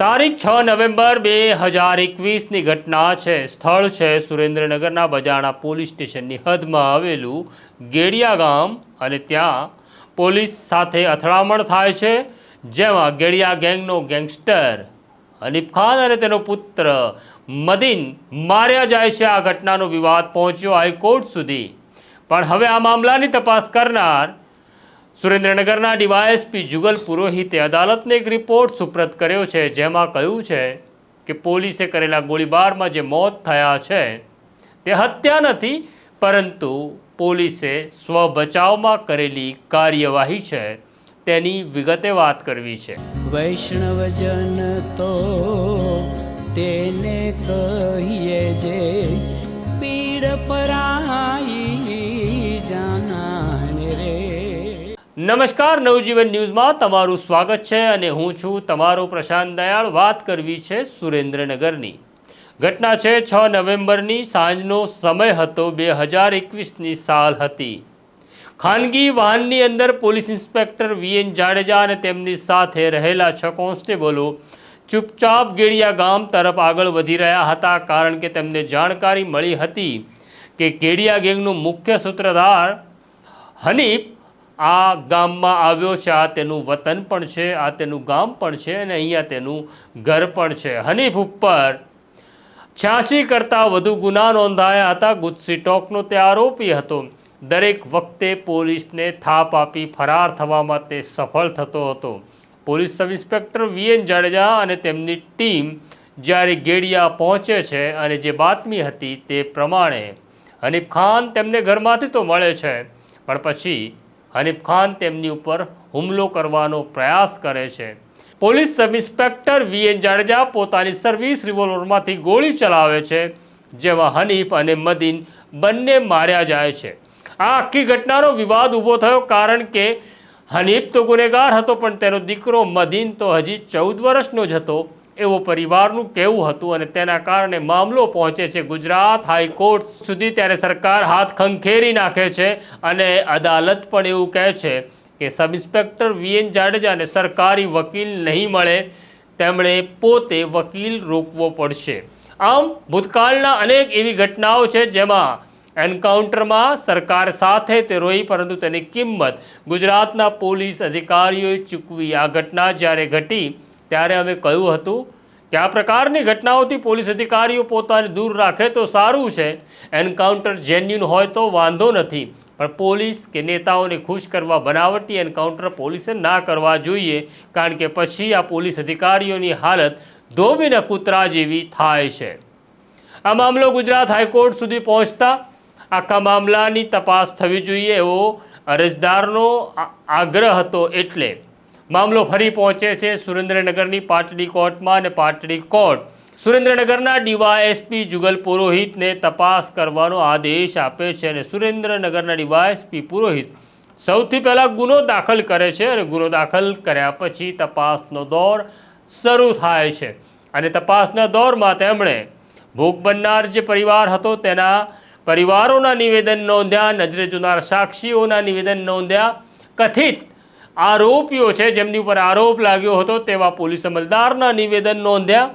તારીખ છ નવેમ્બર બે હજાર એકવીસની ઘટના છે. સ્થળ છે સુરેન્દ્રનગરના બજાણા પોલીસ સ્ટેશનની હદમાં આવેલું ગેડિયા ગામ અને ત્યાં પોલીસ સાથે અથડામણ થાય છે. જેમાં ગેડિયા ગેંગનો ગેંગસ્ટર હનીફ ખાન અને તેનો પુત્ર મદીન માર્યા જાય છે. આ ઘટનાનો વિવાદ પહોંચ્યો હાઈકોર્ટ સુધી. પણ હવે આ મામલાની તપાસ કરનાર સુરેન્દ્રનગરના ડીવાયએસપી જુગલ પુરોહિતે અદાલતને એક રિપોર્ટ સુપ્રત કર્યો છે, જેમાં કહ્યું છે કે પોલીસે કરેલા ગોળીબારમાં જે મોત થયા છે, તે હત્યા નથી, પરંતુ પોલીસે સ્વબચાવમાં કરેલી કાર્યવાહી છે, તેની વિગતે વાત કરવી છે. વૈષ્ણવજન તો તેને કહીએ જે નમસ્કાર, નવજીવન ન્યૂઝમાં તમારું સ્વાગત છે અને હું છું તમારો પ્રશાંત દયાળ. વાત કરવી છે સુરેન્દ્રનગરની. ઘટના છે છ નવેમ્બરની, સાંજનો સમય હતો બે હજાર એકવીસની સાલ હતી. ખાનગી વાહનની અંદર પોલીસ ઇન્સ્પેક્ટર વીએન જાડેજા અને તેમની સાથે રહેલા છ કોન્સ્ટેબલો ચૂપચાપ ગેડિયા ગામ તરફ આગળ વધી રહ્યા હતા, કારણ કે તેમને જાણકારી મળી હતી કે ગેડિયા ગેંગનો મુખ્ય સૂત્રધાર હનીફ આ ગામમાં આવ્યો છે, આ તેનું વતન પણ છે, આ તેનું ગામ પણ છે અને અહીંયા તેનું ઘર પણ છે. હનીફ ઉપર છ્યાસી કરતાં વધુ ગુના નોંધાયા હતા. ગુજસીટોકનો તે આરોપી હતો. દરેક વખતે પોલીસને થાપ આપી ફરાર થવામાં તે સફળ થતો હતો. Police sub inspector VN Jadeja અને તેમની ટીમ જ્યારે ગેડિયા પહોંચે છે અને જે બાતમી હતી તે પ્રમાણે હનીફ ખાન તેમને ઘરમાંથી તો મળે છે. પણ પછી હનીફ ખાન તેમની ઉપર હુમલો કરવાનો પ્રયાસ કરે છે. Police sub inspector VN Jadeja પોતાની સર્વિસ રિવોલ્વરમાંથી ગોળી ચલાવે છે, જેમાં હનીફ અને મદીન બંને માર્યા જાય છે. આ આખી ઘટનાનો વિવાદ ઊભો થયો કારણ કે હનીફ તો ગુનેગાર હતો, પણ તેનો દીકરો મદીન તો હજી ચૌદ વર્ષનો જ હતો. એવો પરિવારનું કહેવું હતું અને તેના કારણે મામલો પહોંચે છે ગુજરાત હાઈકોર્ટ સુધી ત્યારે સરકાર હાથ ખંખેરી નાખે છે અને અદાલત પણ એવું કહે છે કે સબ ઇન્સ્પેક્ટર વીએન જાડેજાને સરકારી વકીલ નહીં મળે, તેમણે પોતે વકીલ રોકવો પડશે. આમ, ભૂતકાળના અનેક એવી ઘટનાઓ છે જેમાં એન્કાઉન્ટરમાં સરકાર સાથે તે રોઈ પરંતુ તેની કિંમત ગુજરાતના પોલીસ અધિકારીઓએ ચૂકવી. આ ઘટના જ્યારે ઘટી ત્યારે અમે કહ્યું હતું કે આ પ્રકારની ઘટનાઓથી પોલીસ અધિકારીઓ પોતાને દૂર રાખે તો સારું છે. એન્કાઉન્ટર જેન્યુન હોય તો વાંધો નથી. પણ પોલીસ કે નેતાઓને ખુશ કરવા બનાવટી એન્કાઉન્ટર પોલીસે ના કરવા જોઈએ. કારણ કે પછી આ પોલીસ અધિકારીઓની હાલત ધોબીના કૂતરા જેવી થાય છે. આ મામલો ગુજરાત હાઈકોર્ટ સુધી પહોંચતા આખા મામલાની તપાસ થવી જોઈએ એવો અરજદારનો આગ્રહ હતો એટલે મામલો ફરી પહોંચે છે સુરેન્દ્રનગરની પાટડી કોર્ટમાં અને પાટડી કોર્ટ. સુરેન્દ્રનગરના ડીવાયએસપી જુગલ પુરોહિતને તપાસ કરવાનો આદેશ આપે છે અને સુરેન્દ્રનગરના ડીવાયએસપી પુરોહિત સૌથી પહેલાં ગુનો દાખલ કરે છે અને ગુનો દાખલ કર્યા પછી તપાસનો દોર શરૂ થાય છે. અને તપાસના દોરમાં તેમણે ભોગ બનનાર જે પરિવાર હતો તેના પરિવારોના નિવેદન નોંધ્યા, નજરે જોનાર સાક્ષીઓના નિવેદન નોંધ્યા, કથિત આરોપીઓ છે, જેમની ઉપર આરોપ લાગ્યો હતો તેવા પોલીસ અમલદારના નિવેદન નોંધ્યા.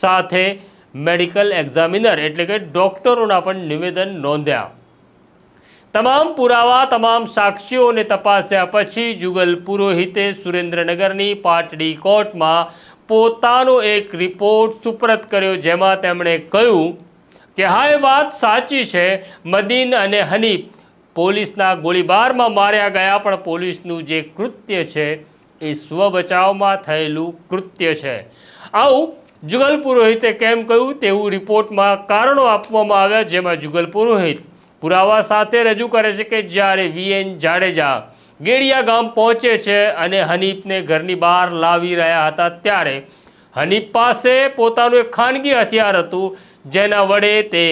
સાથે મેડિકલ એક્ઝામિનર એટલે કે ડૉક્ટરોના પણ નિવેદન નોંધ્યા. તમામ પુરાવા, તમામ સાક્ષીઓને તપાસ્યા પછી જુગલ પુરોહિતે સુરેન્દ્રનગરની પાટડી કોર્ટમાં પોતાનો એક રિપોર્ટ સુપ્રત કર્યો, જેમાં તેમણે કહ્યું કે, હા, એ વાત સાચી છે. મદીન અને હનીફ પોલીસના ગોળીબારમાં માર્યા ગયા, પણ પોલીસનું જે કૃત્ય છે એ સ્વ બચાવમાં થયેલું કૃત્ય છે. આવું જુગલ પુરોહિતે કેમ કહ્યું તેવું રિપોર્ટમાં કારણો આપવામાં આવ્યા, જેમાં જુગલ પુરોહિત પુરાવા સાથે રજૂ કરે છે કે જ્યારે વીએન જાડેજા ગેડિયા ગામ પહોંચે છે અને હનીફને ઘરની બહાર લાવી રહ્યા હતા, ત્યારે હનીફ પાસે પોતાનું એક ખાનગી હથિયાર હતું, જેના વડે તે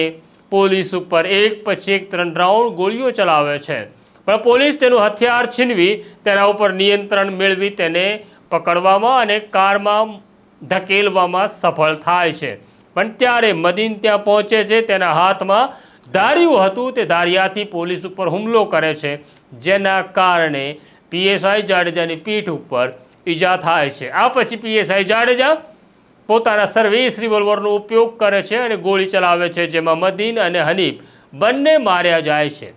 પોલીસ ઉપર એક પછી એક ત્રણ રાઉન્ડ ગોળીઓ ચલાવે છે. પણ પોલીસ તેનું હથિયાર છીનવી, તેના ઉપર નિયંત્રણ મેળવી તેને પકડવામાં અને કારમાં ધકેલવામાં સફળ થાય છે. પણ ત્યારે મદીન ત્યાં પહોંચે છે, તેના હાથમાં ધાર્યું હતું, તે ધારિયાથી પોલીસ ઉપર હુમલો કરે છે, જેના કારણે પીએસઆઈ જાડેજાની પીઠ ઉપર ઈજા થાય છે. આ પછી પીએસઆઈ જાડેજા પોતાના સર્વિસ રિવોલ્વરનો ઉપયોગ કરે છે અને ગોળી ચલાવે છે, જેમાં મદીન અને હનીફ બંને માર્યા જાય છે.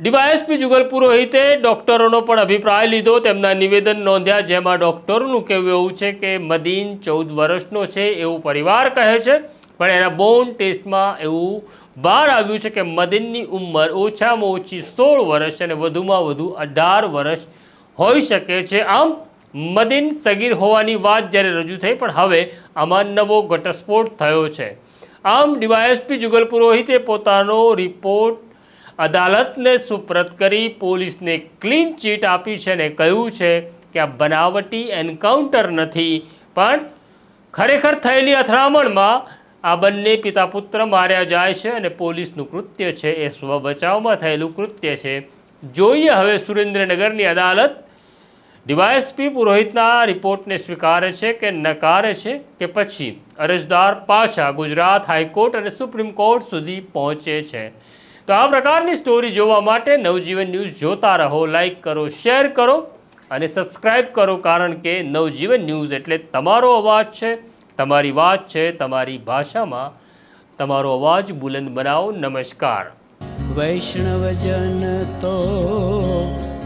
ડીવાયએસપી જુગલ પુરોહિતે ડોક્ટરોનો પણ અભિપ્રાય લીધો. તેમના નિવેદન નોંધ્યા, જેમાં ડોક્ટરોનું કહેવું એવું છે કે મદીન ચૌદ વર્ષનો છે એવું પરિવાર કહે છે, પણ એના બોન ટેસ્ટમાં એવું બહાર આવ્યું છે કે મદીનની ઉંમર ઓછામાં ઓછી સોળ વર્ષ અને વધુમાં વધુ અઢાર વર્ષ હોઈ શકે છે. આમ મદીન સગીર હોવાની વાત જ્યારે રજૂ થઈ, પણ હવે આમાં નવો ઘટસ્ફોટ થયો છે. આમ ડીવાયએસપી જુગલ પુરોહિતે પોતાનો રિપોર્ટ અદાલતને સુપ્રત કરી પોલીસને ક્લીન ચીટ આપી છે અને કહ્યું છે કે આ બનાવટી એન્કાઉન્ટર નથી, પણ ખરેખર થયેલી અથડામણમાં આ બંને પિતા પુત્ર માર્યા જાય છે અને પોલીસનું કૃત્ય છે, એ સ્વ બચાવમાં થયેલું કૃત્ય છે. જોઈએ હવે સુરેન્દ્રનગરની અદાલત ડીવાયએસપી પુરોહિતના રિપોર્ટને સ્વીકારે છે કે નકારે છે કે પછી અરજદાર પાછા ગુજરાત હાઈકોર્ટ અને સુપ્રીમ કોર્ટ સુધી પહોંચે છે. તો આ પ્રકારની સ્ટોરી જોવા માટે નવજીવન ન્યૂઝ જોતા રહો, લાઈક કરો, શેર કરો અને સબસ્ક્રાઈબ કરો કારણ કે નવજીવન ન્યૂઝ એટલે તમારો અવાજ છે, તમારી વાત છે, તમારી ભાષામાં તમારો અવાજ બુલંદ બનાવો. નમસ્કાર. વૈષ્ણવજન તો